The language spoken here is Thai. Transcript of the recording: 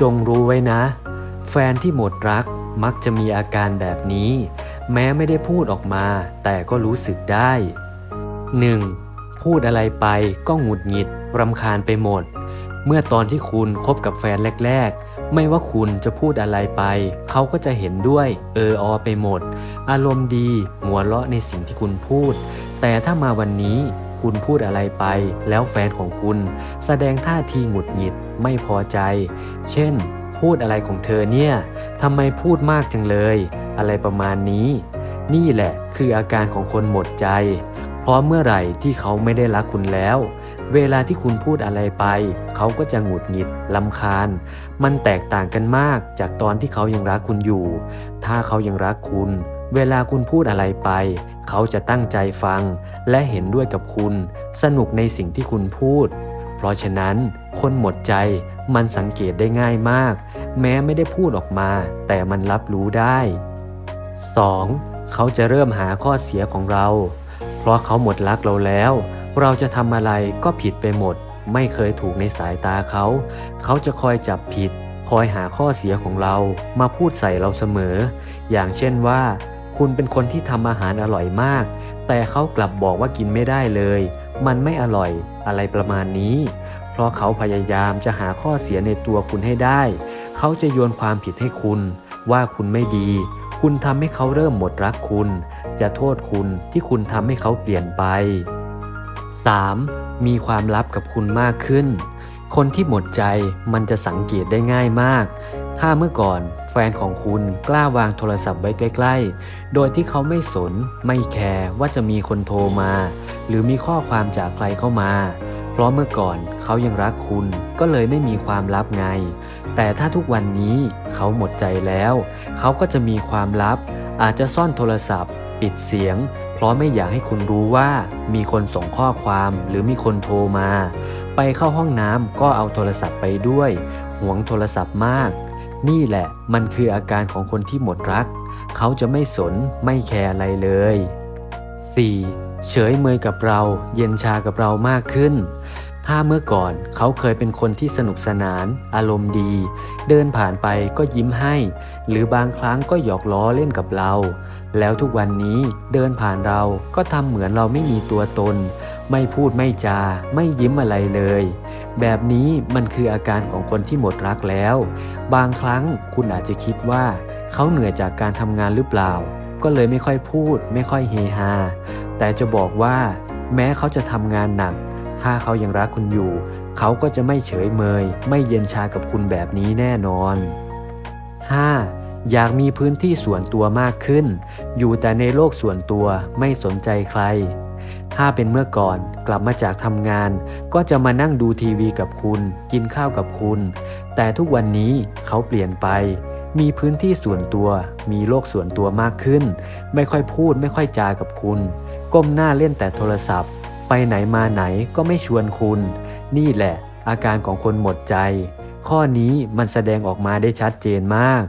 จงรู้ไว้นะ แฟนที่หมดรักมักจะมีอาการแบบนี้ แม้ไม่ได้พูดออกมา แต่ก็รู้สึกได้ 1. พูดอะไรไปก็หงุดหงิดรำคาญไปหมด เมื่อตอนที่คุณคบกับแฟนแรก ๆ ไม่ว่าคุณจะพูดอะไรไป เขาก็จะเห็นด้วย เอออไปหมด อารมณ์ดี หัวเราะในสิ่งที่คุณพูด แต่ถ้ามาวันนี้ คุณพูดอะไรไป แล้วแฟนของคุณ แสดงท่าทีหงุดหงิดไม่พอใจ เช่น พูดอะไรของเธอเนี่ยทำไมพูดมากจังเลย อะไรประมาณนี้ นี่แหละคืออาการของคนหมดใจ เพราะเมื่อไหร่ที่เขาไม่ได้รักคุณแล้ว เวลาที่คุณพูดอะไรไป เขาก็จะหงุดหงิดลำคาญ มันแตกต่างกันมากจากตอนที่เขายังรักคุณอยู่ ถ้าเขายังรักคุณ เวลาคุณพูดอะไรไป เขาจะตั้งใจฟัง และเห็นด้วยกับคุณ สนุกในสิ่งที่คุณพูด เพราะฉะนั้น คนหมดใจมันสังเกตได้ง่ายมาก แม้ไม่ได้พูดออกมา แต่มันรับรู้ได้ 2. เขาจะเริ่มหาข้อเสียของเรา เพราะเขาหมดรักเราแล้ว เราจะทำอะไรก็ผิดไปหมด ไม่เคยถูกในสายตาเขา เขาจะคอยจับผิด คอยหาข้อเสียของเรามาพูดใส่เราเสมอ อย่างเช่นว่า คุณเป็นคนที่ทำอาหารอร่อยมาก แต่เขากลับบอกว่ากินไม่ได้เลย มันไม่อร่อยอะไรประมาณนี้ เพราะเขาพยายามจะหาข้อเสียในตัวคุณให้ได้ เขาจะโยนความผิดให้คุณ ว่าคุณไม่ดี คุณทำให้เขาเริ่มหมดรักคุณ จะโทษคุณที่คุณทำให้เขาเปลี่ยนไป 3. มีความลับกับคุณมากขึ้น คนที่หมดใจมันจะสังเกตได้ง่ายมาก ถ้าเมื่อก่อน แฟนของคุณกล้าวางโทรศัพท์ไว้ใกล้ ๆ โดยที่เขาไม่สน ไม่แคร์ว่าจะมีคนโทรมา หรือมีข้อความจากใครเข้ามา เพราะเมื่อก่อนเขายังรักคุณก็เลยไม่มีความลับไง แต่ถ้าทุกวันนี้เขาหมดใจแล้ว เขาก็จะมีความลับ อาจจะซ่อนโทรศัพท์ ปิดเสียง เพราะไม่อยากให้คุณรู้ว่ามีคนส่งข้อความหรือมีคนโทรมา ไปเข้าห้องน้ำก็เอาโทรศัพท์ไปด้วยหวงโทรศัพท์มาก นี่แหละมันคืออาการของคนที่หมดรัก เขาจะไม่สนไม่แคร์อะไรเลย 4. เฉยเมยกับเรา เย็นชากับเรามากขึ้น ถ้าเมื่อก่อนเขาเคยเป็นคนที่สนุกสนาน อารมณ์ดี เดินผ่านไปก็ยิ้มให้ หรือบางครั้งก็หยอกล้อเล่นกับเรา แล้วทุกวันนี้เดินผ่านเราก็ทำเหมือนเราไม่มีตัวตน ไม่พูดไม่จา ไม่ยิ้มอะไรเลย แบบนี้มันคืออาการของคนที่หมดรักแล้ว บางครั้งคุณอาจจะคิดว่า เขาเหนื่อยจากการทำงานหรือเปล่า ก็เลยไม่ค่อยพูด ไม่ค่อยเฮฮา แต่จะบอกว่า แม้เขาจะทำงานหนัก ถ้าเขายังรักคุณอยู่ เขาก็จะไม่เฉยเมย ไม่เย็นชากับคุณแบบนี้แน่นอน 5. อยากมีพื้นที่ส่วนตัวมากขึ้น อยู่แต่ในโลกส่วนตัวไม่สนใจใคร ถ้าเป็นเมื่อก่อนกลับมาจากทำงาน ก็จะมานั่งดูทีวีกับคุณ กินข้าวกับคุณ แต่ทุกวันนี้เขาเปลี่ยนไป มีพื้นที่ส่วนตัว มีโลกส่วนตัวมากขึ้น ไม่ค่อยพูดไม่ค่อยจากับคุณ ก้มหน้าเล่นแต่โทรศัพท์ ไปไหนมาไหนก็ไม่ชวนคุณ นี่แหละ อาการของคนหมดใจ ข้อนี้มันแสดงออกมาได้ชัดเจนมาก